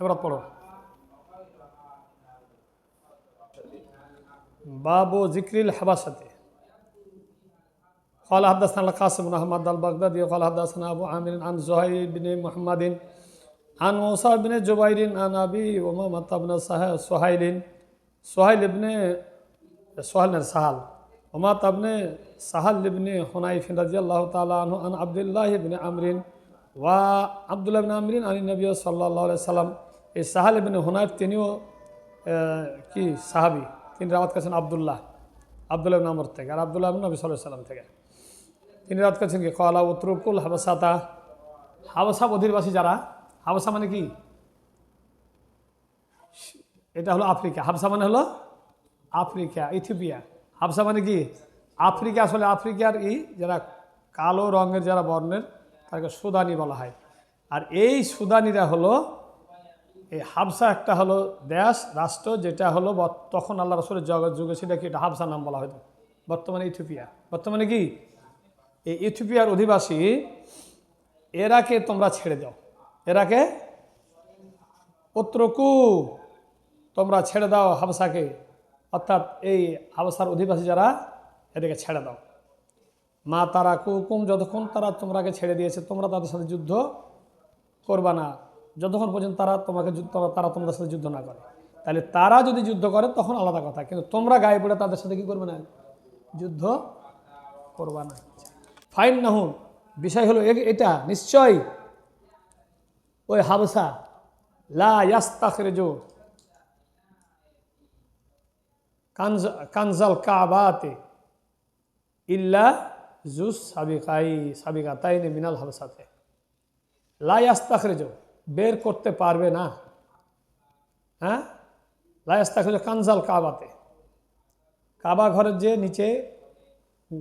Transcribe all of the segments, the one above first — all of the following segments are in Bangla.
عبرت পড়ো باب ذكر الحبشة. قال حدثنا القاسم بن أحمد البغدادي قال حدثنا أبو عامر عن زهير بن محمد عن موسى بن جبير عن أبي امامة بن سهيل. سهيل بن سهيل بن سهل. وما بن سهل بن حنيف رضي الله تعالى عنه عن عبد الله بن عمرو. ওয়া আবদুল্লাহ আমরিন আলী নবী সাল্লাহ সাল্লাম, এই সাহাল বিন হুনায়ফ তিনিও কি সাহাবি? তিনি রাওয়াত করেছেন আবদুল্লাহ আবদুল্লাহ বিন আমর থেকে, আর আবদুল্লাহ বিন নবী সাল্লাহ সাল্লাম থেকে। তিনি রাত করেছেন কি? কলা উত্তরকুল হাবাসাতা, হাবাসা অধিবাসী যারা, হাবাসা মানে কি? এটা হলো আফ্রিকা, হাবসা মানে হলো আফ্রিকা, ইথিওপিয়া। হাবসা মানে কি? আফ্রিকা আসলে আফ্রিকার ই, যারা কালো রঙের, যারা বর্ণের তাকে সুদানি বলা হয়। আর এই সুদানিরা হলো, এই হাবসা একটা হলো দেশ, রাষ্ট্র, যেটা হলো তখন আল্লাহ রসুলের জগৎ যুগে সেটা কি এটা হাবসা নাম বলা হতো বর্তমানে ইথিওপিয়া। বর্তমানে কি? এই ইথিওপিয়ার অধিবাসী, এরাকে তোমরা ছেড়ে দাও। এরাকে? পুত্রকু তোমরা ছেড়ে দাও হাবসাকে অর্থাৎ এই হাবসার অধিবাসী যারা, এদেরকে ছেড়ে দাও। মা তারা কুকুম, যতক্ষণ তারা তোমরাকে ছেড়ে দিয়েছে, তোমরা তাদের সাথে যুদ্ধ করবা না। যতক্ষণ পর্যন্ত তারা তোমাকে তারা তোমাদের সাথে যুদ্ধ না করে। তাহলে তারা যদি যুদ্ধ করে, তখন আলাদা কথা। কিন্তু তোমরা গায়ে পড়ে তাদের সাথে কি করবে না? যুদ্ধ করবা না। ফাইন নাহুন বিষয় হলো এটা, নিশ্চয় ওই হাবসা, লা ইয়াস্তাখরেজু কানজ কানজাল কাবাতে ইল্লা জুস সাবিকাই সাবিকা তাই সাবিকাতাইনে মিনাল হাবসাতে লাইয়াস্তাখরেজ বের করতে পারবে না। হ্যাঁ? লাই লাইয়াস্তাখরেজ কানজাল কাবাতে। কাবা ঘরের যে নিচে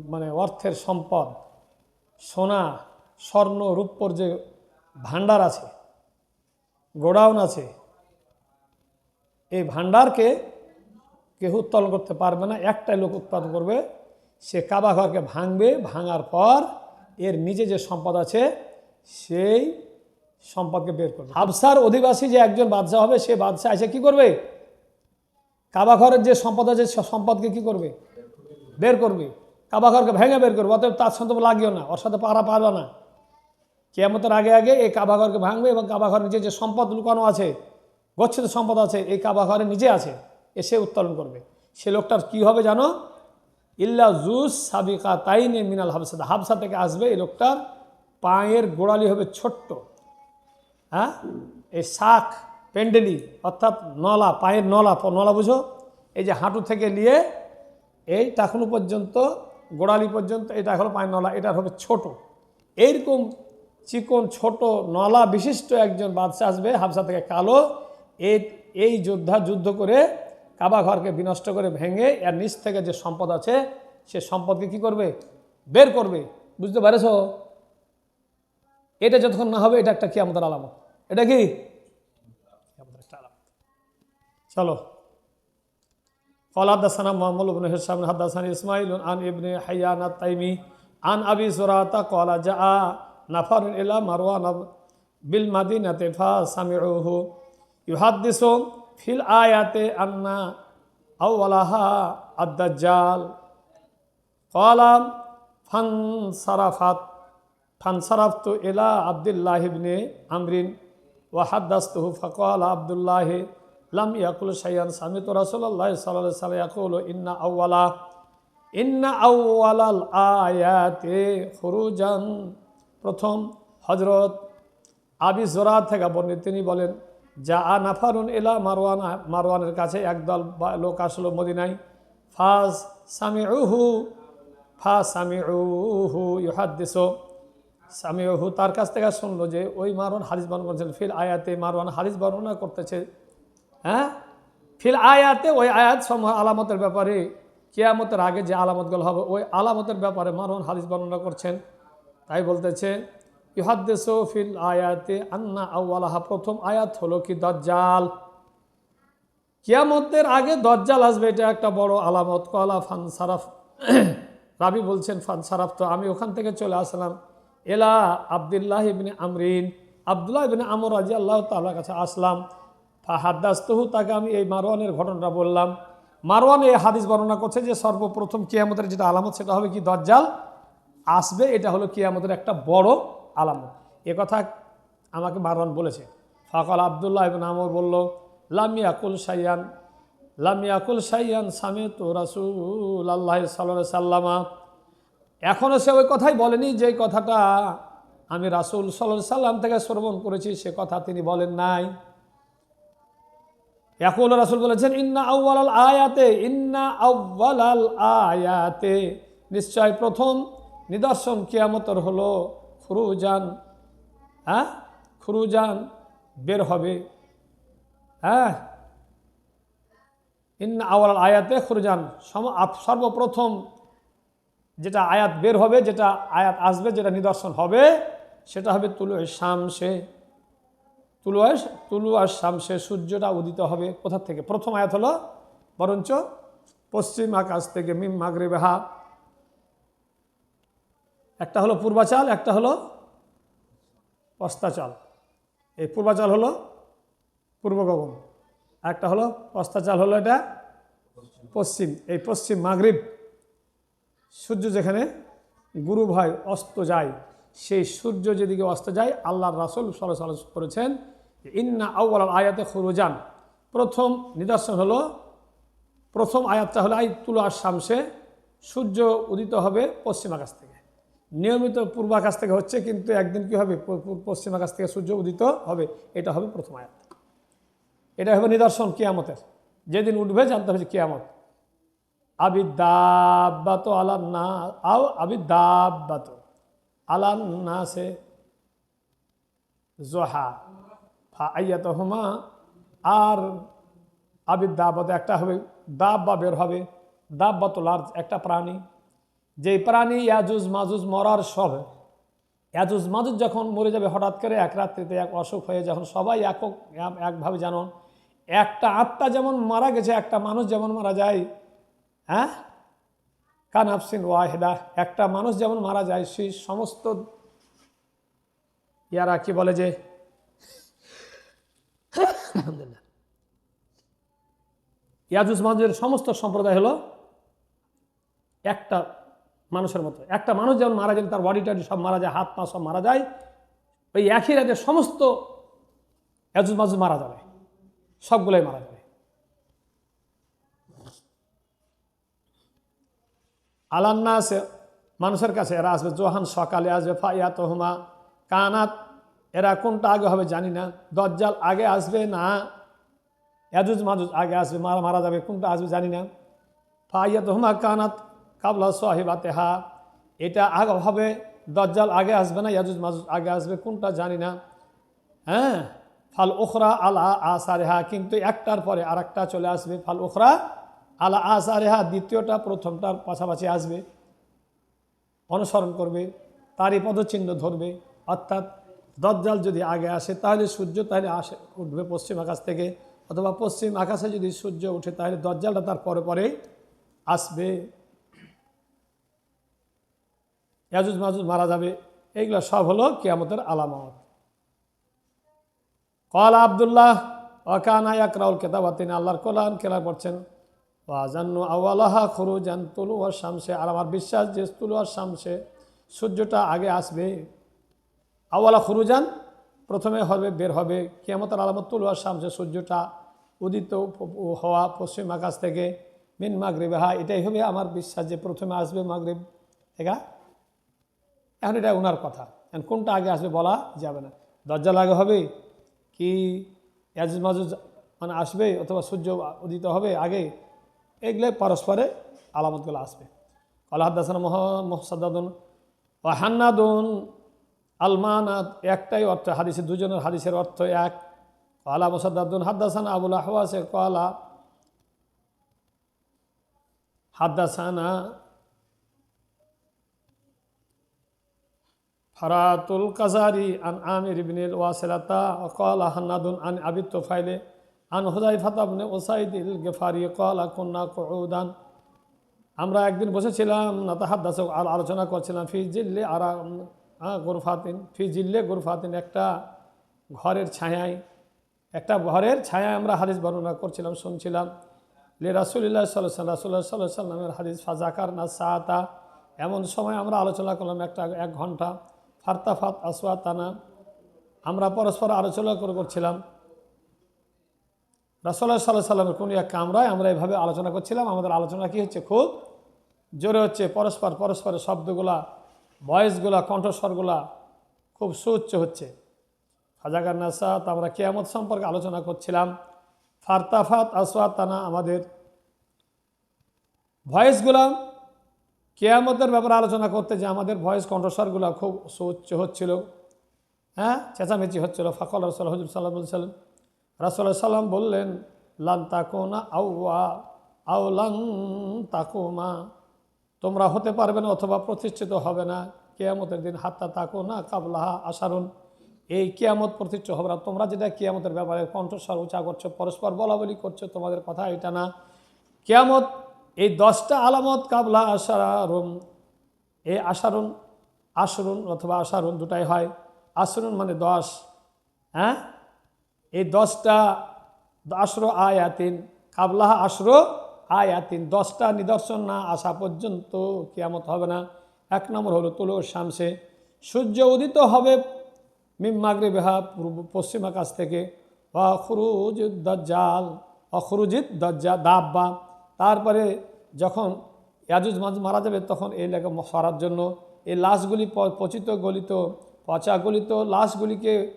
মানে অর্থের সম্পদ, সোনা, স্বর্ণ, রূপর যে ভাণ্ডার আছে, গোডাউন আছে, এই ভাণ্ডারকে কেউ উত্তোলন করতে পারবে না। একটাই লোক উৎপাদন করবে সে কাবা ঘরকে ভাঙবে, ভাঙার পর এর নিজে যে সম্পদ আছে, সেই সম্পদকে বের করবে। হাবসার অধিবাসী যে একজন বাদশাহ হবে, সে বাদশাহ এসে কি করবে? কাবা ঘরের যে সম্পদ আছে, সে সম্পদকে কি করবে? বের করবে। কাবা ঘরকে ভেঙে বের করবে। অতএব তার সাথে লাগিও না, ওর সাথে পারা পারবে না। কেয়ামতের আগে আগে এই কাবা ঘরকে ভাঙবে এবং কাবা ঘরের নিচে যে সম্পদ লুকানো আছে, গচ্ছিত সম্পদ আছে, এই কাবা ঘরের নিচে আছে। এসে উত্তোলন করবে। সে লোকটার কি হবে জানো? ইল্লা জুস সাবিকা তাইনে মিনাল হাবসা। হাবসা থেকে আসবে এই লোকটার পায়ের গোড়ালি হবে ছোট্ট। হ্যাঁ? এই শাক, পেন্ডেলি, অর্থাৎ নলা, পায়ের নলা নলা বুঝো? এই যে হাঁটু থেকে নিয়ে এই টাকুনো পর্যন্ত, গোড়ালি পর্যন্ত, এটা হলো পায়ের নলা এটা হবে ছোট। এইরকম চিকন, ছোট, নলা বিশিষ্ট একজন বাদশাহ আসবে, হাবসা থেকে কালো। এই যোদ্ধা যুদ্ধ করে কাবা ঘরকে বিনষ্ট করে ভেঙে এর নিচ থেকে যে সম্পদ আছে সে সম্পদকে কি করবে বের করবে বুঝতে পারেছ এটা যতক্ষণ না হবে এটা একটা কি আমাদের আলামত এটা কি কিয়ামতের একটা আলামত চলো قال حدثنا محمد بن هشام حدثنا اسماعيل عن ابن حيان التيمي عن ابي زرعه قال جاء نفر الى مروان بالمدينه فسمعوه يحدث ফিল আয়াতে আন্না আউলাহা জাল কলাম ফান সারাফাত ফানসারাফতু এলা আবদুল্লাহ ইবনে আমরিন ওয়াহাদ্দাস্তহু ফকল আবদুল্লাহ, লাম ইয়াকুল সাইয়ান সামিত রাসুল্লাহ সাল সাল ইয়াকুল ইন্না আউ্লাহ ইন্না আউ্লাল আয়াতে হরুজান প্রথম হজরত আবি জোরা থেকে বর্ণিত, তিনি বলেন যা নাফারুন এলা মারওয়ান, মারওয়ানের কাছে একদল লোক আসলো মদিনায়। ফাজ সামিউহু ফা সামিউহু ইহাদ্দিসো সামিউহু তার কাছ থেকে শুনলো যে ওই মারওয়ান হারিস বর্ণ করছেন, ফিল আয়াতে মারওয়ান হারিস বর্ণনা করতেছে। হ্যাঁ? ফিল আয়াতে ওই আয়াত সমূহ আলামতের ব্যাপারে, কেয়ামতের আগে যে আলামতগুলো হবে, ওই আলামতের ব্যাপারে মারওয়ান হাদিস বর্ণনা করছেন। তাই বলতেছে ইহাদ্দেশ ফিল আয়াতে আন্না আউ্লাহা প্রথম আয়াত হলো কি দজ্জাল। কিয়ামতের আগে দজ্জাল আসবে, এটা একটা বড় আলামত। কলা ফান সারাফ রাবি বলছেন ফান সারাফ তো আমি ওখান থেকে চলে আসলাম এলা আবদুল্লাহ ইবিন আমরিন। আবদুল্লাহ ইবিন আমর রাজি আল্লাহ তাল্লাহ কাছে আসলাম। হাদ্দাস্তহু তাকে আমি এই মারওয়ানের ঘটনাটা বললাম। মারওয়ান এই হাদিস বর্ণনা করছে যে, সর্বপ্রথম কিয়ামতের যেটা আলামত, সেটা হবে কি দজ্জাল? আসবে, এটা হলো কিয়ামতের একটা বড় আলামত এ কথা আমাকে মারওয়ান বলেছে। ফাকাল আবদুল্লাহ ইবন আমর বলল লামিয়াকুল সাইয়ান লামিয়াকুল সাইয়ান সামে তো রাসুল আল্লাহ সাল্লাহ সাল্লামা। এখনও সে ওই কথাই বলেনি, যে কথাটা আমি রাসুল সাল্লাহ সাল্লাম থেকে শ্রবণ করেছি, সে কথা তিনি বলেন নাই। এখন রাসুল বলেছেন, ইন্না আউ্বাল আল আয়াতে, ইন্না আউ্বাল আয়াতে। নিশ্চয় প্রথম নিদর্শন কিয়ামতর হলো খুরুজান হ্যাঁ? খুরুজান বের হবে। হ্যাঁ? ইন্না আউ্বাল আয়াতে খুরুজান সর্বপ্রথম যেটা আয়াত বের হবে, যেটা আয়াত আসবে, যেটা নিদর্শন হবে, সেটা হবে তুলু শামসে। তুলু তুলু আর শামসে সূর্যটা উদিত হবে কোথা থেকে? প্রথম আয়াত হলো, বরঞ্চ পশ্চিম আকাশ থেকে, মিম মাগরে বেহা একটা হলো পূর্বাচাল, একটা হলো পস্তাচাল। এই পূর্বাচাল হলো পূর্বগগন একটা হলো পস্তাচাল হলো এটা পশ্চিম। এই পশ্চিম মাগরিব সূর্য যেখানে গুরু ভয় অস্ত যায়, সেই সূর্য যেদিকে অস্ত যায়, আল্লাহর রাসুল সাল্লাম করেছেন, ইন্না আউ্বাল আয়াতে খুরুজান। প্রথম নিদর্শন হলো, প্রথম আয়াতটা হলো আই তুলো আর শামসে সূর্য উদিত হবে পশ্চিম আকাশ থেকে। নিয়মিত পূর্ব আকাশ থেকে হচ্ছে কিন্তু একদিন কি হবে? প- প- পশ্চিম আকাশ থেকে সূর্য উদিত হবে। এটা হবে প্রথম আয়াত। এটা হবে নিদর্শন কিয়ামতের। যেদিন উঠবে জানতে হবে কিয়ামত। আবিদাব্বাত আলান্না, আও আবিদাব্বাত আলান্নাসে জোহা ফা আইয়াত হুমা আর আবিদাব্বাত একটা হবে, দাব্বা বের হবে। দাব দাব্বাত লার্জ একটা প্রাণী। যেই প্রাণী ইয়াজুজ মাজুজ মরার সব, ইয়াজুজ মাজুজ যখন মরে যাবে, হঠাৎ করে এক রাত্রিতে এক অসুখ হয়ে যখন সবাই একক একভাবে জানুন একটা আত্মা যেমন মারা গেছে, একটা মানুষ যেমন মারা যায় হ্যাঁ? কানাফসিন ওয়াহেদা, একটা মানুষ যেমন মারা যায়, সেই সমস্ত ইয়ারা কি বলে যে, ইয়াজুজ মাজুজের সমস্ত সম্প্রদায় হলো একটা মানুষের মতো। একটা মানুষ যেমন মারা যায় তার বডি টাডি সব মারা যায় হাত পা সব মারা যায়, ওই একই রাতে সমস্ত ইয়াজুজ মাজুজ মারা যাবে। সবগুলোই মারা যাবে। আলান্না আছে মানুষের কাছে এরা আসবে, জোহান সকালে আসবে ফাইয়া হুমা কানাত। এরা কোনটা আগে হবে জানি না। দজ্জাল আগে আসবে না ইয়াজুজ মাজুজ আগে আসবে মারা মারা যাবে, কোনটা আসবে জানি না। ফাইয়াত হুমা কানাত কাবলা সাহিবাতে হা এটা আগে হবে দজ্জাল আগে আসবে না, ইয়াজুজ মাজুজ আগে আসবে, কোনটা জানি না। হ্যাঁ ফাল ওখরা আলা আসারেহা, কিন্তু একটার পরে আর একটা চলে আসবে। ফাল ওখরা আলা আসারেহা, দ্বিতীয়টা, প্রথমটার পাশাপাশি আসবে। অনুসরণ করবে, তারই পদচিহ্ন ধরবে। অর্থাৎ দজ্জাল যদি আগে আসে, তাহলে সূর্য তাহলে আসে, উঠবে পশ্চিম আকাশ থেকে। অথবা পশ্চিম আকাশে যদি সূর্য উঠে, তাহলে দজ্জালটা তার পরে পরে আসবে। ইয়াজুজ মাজুজ মারা যাবে। এইগুলো সব হলো কিয়ামতের আলামত। কল আবদুল্লাহ ওয়াকানা ইয়াকরাউল কেতাব, তিনি আল্লাহর কোরআন খেলা পড়ছেন। ওয়াজান্নু আওয়ালাহা খুরুজান তুলু আর শামসে, আর আমার বিশ্বাস যে তুলু আর শামসে সূর্যটা আগে আসবে। আওয়ালা খুরুজান প্রথমে হবে, বের হবে। কিয়ামতের আলামত তুলু আর শামসে সূর্যটা উদিত হওয়া পশ্চিম আকাশ থেকে। মিন মাগরিবে হা এটাই হবে আমার বিশ্বাস যে প্রথমে আসবে মাগরিব এগা এখন এটা ওনার কথা। এখন কোনটা আগে আসবে বলা যাবে না। দরজা লাগে হবে কি ইয়াজুজ মাজুজ মানে আসবে অথবা সূর্য উদিত হবে আগে। এগুলো পরস্পরে আলামতগুলো আসবে। আল্লাহ হাদাসান মোহাসাদুন ও হান্নাদুন আলমানাত একটাই অর্থ হাদিসের দুজনের হাদিসের অর্থ এক। কলা মোসাদ্দুন হাদ্দাসান আবুল আহওয়াসে কলা হাদ্দাসানা হরাতুল কাজারি আন আমির বিনিল ওয়াসেলাতা অকাল আহান্নাদুন আন আবিদ তোফাইলে আন হুদাই ফাতাবনে ওসাইদিল গেফারি কল কন্যা কৌদান আমরা একদিন বসেছিলাম, নাতাহাদ্দাস আর আলোচনা করছিলাম, ফি জিল্লে আরা গোরফাতিন, ফি জিল্লে গোরফাতিন একটা ঘরের ছায়ায়, একটা ঘরের ছায়ায় আমরা হাদিস বর্ণনা করছিলাম, শুনছিলাম। লে রাসুলিল্লাহ সাল্লাম রাসুল্লাহ সাল্লাহ সাল্লামের হাদিস ফাজাকার না সাহাতা এমন সময় আমরা আলোচনা করলাম একটা, এক ঘণ্টা। ফারতাফাত আসওয়াতানা, আমরা পরস্পর আলোচনা করে, করছিলাম। রাসোল্লাহ সাল্লাহ সাল্লামের কোনো এক কামরায় আমরা এভাবে আলোচনা করছিলাম। আমাদের আলোচনা কি হচ্ছে? খুব জোরে হচ্ছে। পরস্পর পরস্পরের শব্দগুলা, ভয়েসগুলা, কণ্ঠস্বরগুলা খুব সুউচ্চ হচ্ছে। ফাজাগার নাসাত, আমরা কেয়ামত সম্পর্কে আলোচনা করছিলাম। ফার্তাফাত ফারতাফাত আসওয়াতানা আমাদের ভয়েসগুলা কেয়ামতের ব্যাপারে আলোচনা করতে যে আমাদের ভয়েস কণ্ঠস্বরগুলো খুব সুউচ্চ হচ্ছিল। হ্যাঁ? চেঁচামেচি হচ্ছিল। ফাকল রসল হজুর সাল্লাম রাসুল্লাহ সাল্লাম বললেন, লান তাকুনা আউয়া আউ লান তাকুমা। তোমরা হতে পারবে না অথবা প্রতিষ্ঠিত হবে না। কেয়ামতের দিন, হাত্তা তাকো না কাবলাহা আসারুন এই কেয়ামত প্রতিষ্ঠিত হবে না। তোমরা যেটা কেয়ামতের ব্যাপারে কণ্ঠস্বর উঁচা করছ পরস্পর বলা বলি করছ, তোমাদের কথা এটা না। কেয়ামত এই দশটা আলামত কাবলা আশারুন, এই আশারুন, আশরুন অথবা আশারুন দুটাই হয়। আশরুন মানে দশ হ্যাঁ? এই দশটা আশরো আয়াতিন কাবলাহা আশরো আয়াতিন, দশটা নিদর্শন না আসা পর্যন্ত কিয়ামত হবে না। এক নম্বর হলো তুলো শামসে। সূর্য উদিত হবে মিম মাগরে বেহা পূর্ব, পশ্চিম আকাশ থেকে। অখরুজ দজ্জাল অখরুজিত দজ্জা দাব্বা। তারপরে যখন ইয়াজুজ মাজ মারা যাবে, তখন এই লেখা সরার জন্য এই লাশগুলি পচিত গলিত, পচা গলিত লাশগুলিকে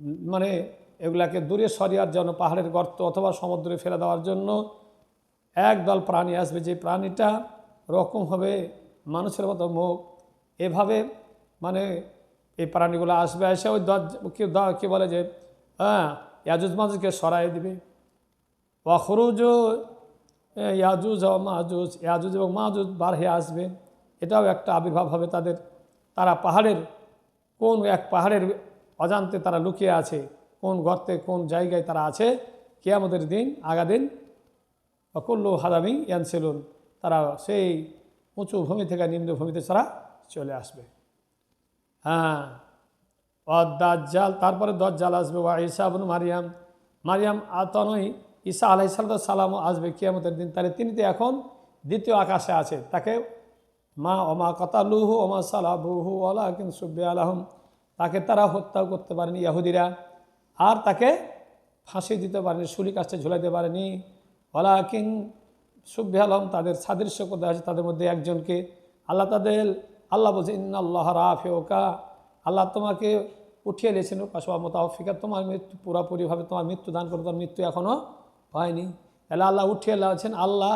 মানে এগুলাকে দূরে সরিয়ার জন্য, পাহাড়ের গর্ত অথবা সমুদ্রে ফেলে দেওয়ার জন্য একদল প্রাণী আসবে। যে প্রাণীটা রকম হবে, মানুষের মতো মুখ, এভাবে মানে এই প্রাণীগুলো আসবে। এসে ওই দর কি দ- বলে যে হ্যাঁ ইয়াজুজ মাজুজকে সরাই দিবে। অখরুজ ইয়াজুজ ও মাজুজ ইয়াজুজ এবং মাজুজ বার হয়ে আসবে। এটাও একটা আবির্ভাব হবে তাদের। তারা পাহাড়ের, কোন এক পাহাড়ের অজান্তে তারা লুকিয়ে আছে, কোন গর্তে, কোন জায়গায় তারা আছে, কেয়ামতের দিন, আগা দিন অকুল্লু হাদামি ইয়ানসেলুন। তারা সেই উঁচু ভূমি থেকে নিম্ন ভূমিতে তারা চলে আসবে। হ্যাঁ। অদাজ্জাল তারপরে দজ্জাল আসবে, ওয়া আবনু মারিয়াম। মারিয়াম আতনই ঈসা আলাই সালামও আসবে কিয়ামতের দিন। তাহলে তিনি তো এখন দ্বিতীয় আকাশে আছে। তাকে মা ওমা কতালুহু ওমা সালাবুহু ওলা কিন সুব্বে আলহম তাকে তারা হত্যাও করতে পারেনি ইয়াহুদিরা আর তাকে ফাঁসি দিতে পারেনি শুলি কাছে ঝুলাইতে পারেনি। ওলা কিন সুব্বে আলম তাদের সাদৃশ্য করতে আছে? তাদের মধ্যে একজনকে আল্লাহ তাদের, আল্লাহ বলছে, ইন্নাল্লাহ রাফেওকা আল্লাহ তোমাকে উঠিয়ে নিয়েছেন কাসবা মোতাফিকা। তোমার মৃত্যু পুরোপুরিভাবে তোমার মৃত্যু দান করে, তোমার মৃত্যু এখনও হয়নি। তাহলে আল্লাহ উঠিয়ে আছেন আল্লাহ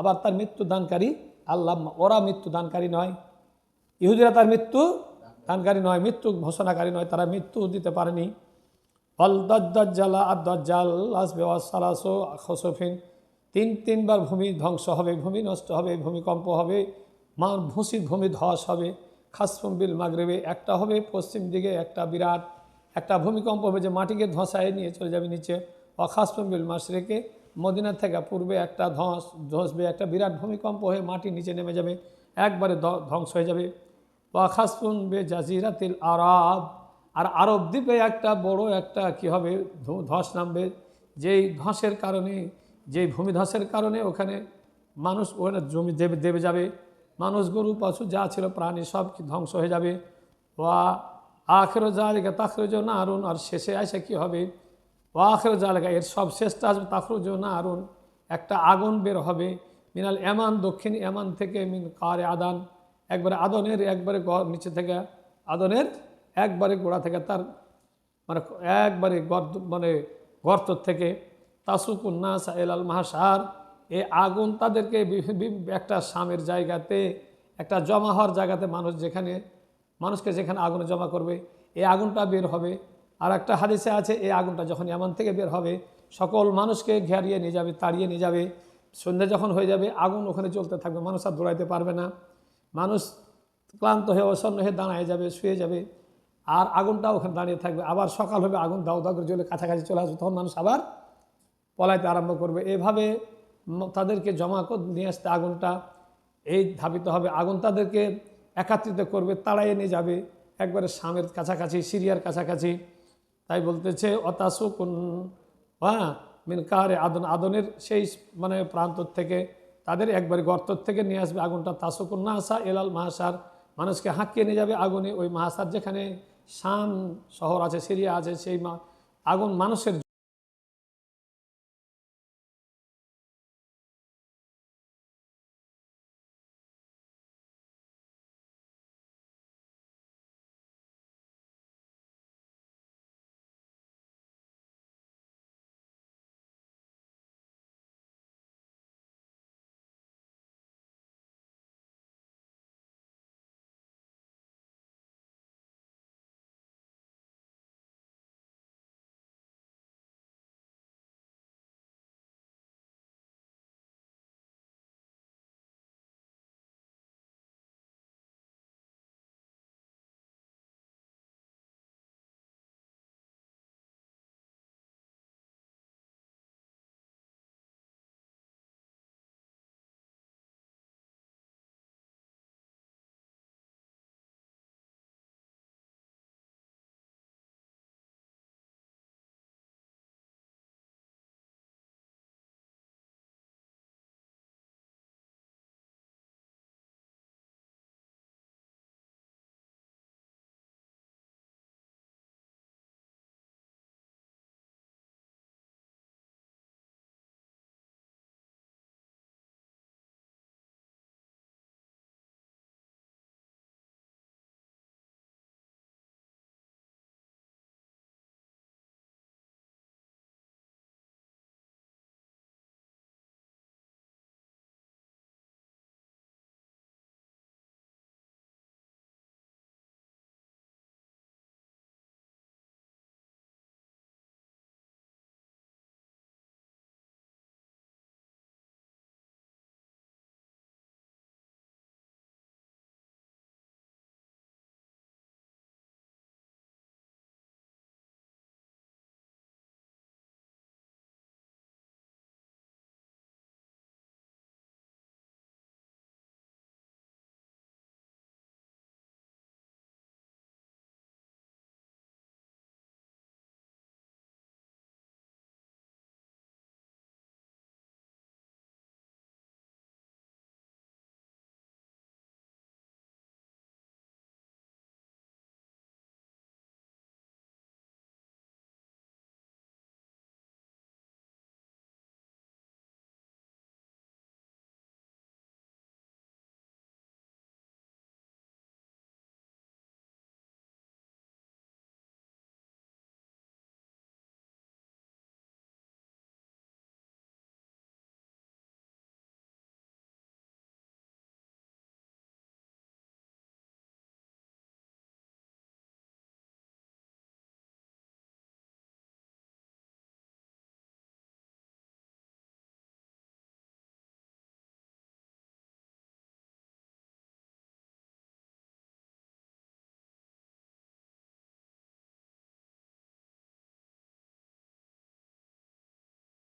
আবার তার মৃত্যু দানকারী, আল্লাহ ওরা মৃত্যু দানকারী নয়। ইহুদিরা তার মৃত্যু দানকারী নয়, মৃত্যু ঘোষণাকারী নয়, তারা মৃত্যু দিতে পারেনি। অল দজ্জালা আর দজ্জাল আসবে সালাসো খসফিন। তিন তিনবার ভূমি ধ্বংস হবে, ভূমি নষ্ট হবে, ভূমিকম্প হবে মা ভূষিত ভূমি ধস হবে, খাসফুম বিল মাগরেবে একটা হবে, পশ্চিম দিকে একটা বিরাট, একটা ভূমিকম্প হবে যে মাটিকে ধসায় নিয়ে চলে যাবে নিচে। অখাসফুম বিল মাসরেকে মদিনা থেকে পূর্বে একটা ধস ধসবে একটা বিরাট ভূমিকম্প হয়ে মাটি নিচে নেমে যাবে একবারে ধ্ব- ধ্বংস হয়ে যাবে ওয়াখাসফুন বে জাজিরাতিল আরব আর আরব দ্বীপে একটা বড় একটা কি হবে ধস নামবে যেই ধসের কারণে যেই ভূমিধসের কারণে ওখানে মানুষ ওখানে জমি দেবে দেবে যাবে মানুষ গরু পশু যা ছিল প্রাণী সব কি ধ্বংস হয়ে যাবে ওয়া আখেরো জালিকা তাখরুজ না আরুন আর শেষে আসে কি হবে ও আখেরো জালিকা, এর সব শেষটা আসবে। তাখরুজ না আরুন একটা আগুন বের হবে। মিনাল এমান, দক্ষিণ এমান থেকে মিন কারে আদান। একবারে আদনের একবারে গ- নিচে থেকে, আদনের একবারে গোড়া থেকে তার মানে একবারে গর্ত মানে গর্ত থেকে। তাসুকুন্নাস এলাল মাহাসার এই আগুন তাদেরকে একটা সামের জায়গাতে, একটা জমা হওয়ার জায়গাতে মানুষ যেখানে, মানুষকে যেখানে আগুনে জমা করবে এই আগুনটা বের হবে। আর একটা হাদিসে আছে, এই আগুনটা যখন এমন থেকে বের হবে, সকল মানুষকে ঘেরিয়ে নিয়ে যাবে, তাড়িয়ে নিয়ে যাবে, সন্ধ্যা যখন হয়ে যাবে, আগুন ওখানে চলতে থাকবে, মানুষ আর দৌড়াইতে পারবে না। মানুষ ক্লান্ত হয়ে, অসন্ন হয়ে দাঁড়ায় যাবে, শুয়ে যাবে, আর আগুনটা ওখানে দাঁড়িয়ে থাকবে। আবার সকাল হবে, আগুন দাউ দাউ করে জ্বলে কাছাকাছি চলে আসবে, তখন মানুষ আবার পলাইতে আরম্ভ করবে। এভাবে তাদেরকে জমা নিয়ে আসতে আগুনটা, এই ধাবিত হবে। আগুন তাদেরকে একাত্রিত করবে, তাড়াইয়ে নিয়ে যাবে, একবারে সামের কাছাকাছি, সিরিয়ার কাছাকাছি। তাই বলতেছে, অতাসুকুন হ্যাঁ মিন কাহারে আদন আদনের সেই মানে প্রান্ত থেকে তাদের একবার গর্ত থেকে নিয়ে আসবে আগুনটা। তাসুকুন না আসা এলাল মাহাসার মানুষকে হাঁকিয়ে নিয়ে যাবে আগুনে। ওই মাহাসার যেখানে শান শহর আছে, সিরিয়া আছে, সেই মা- আগুন মানুষের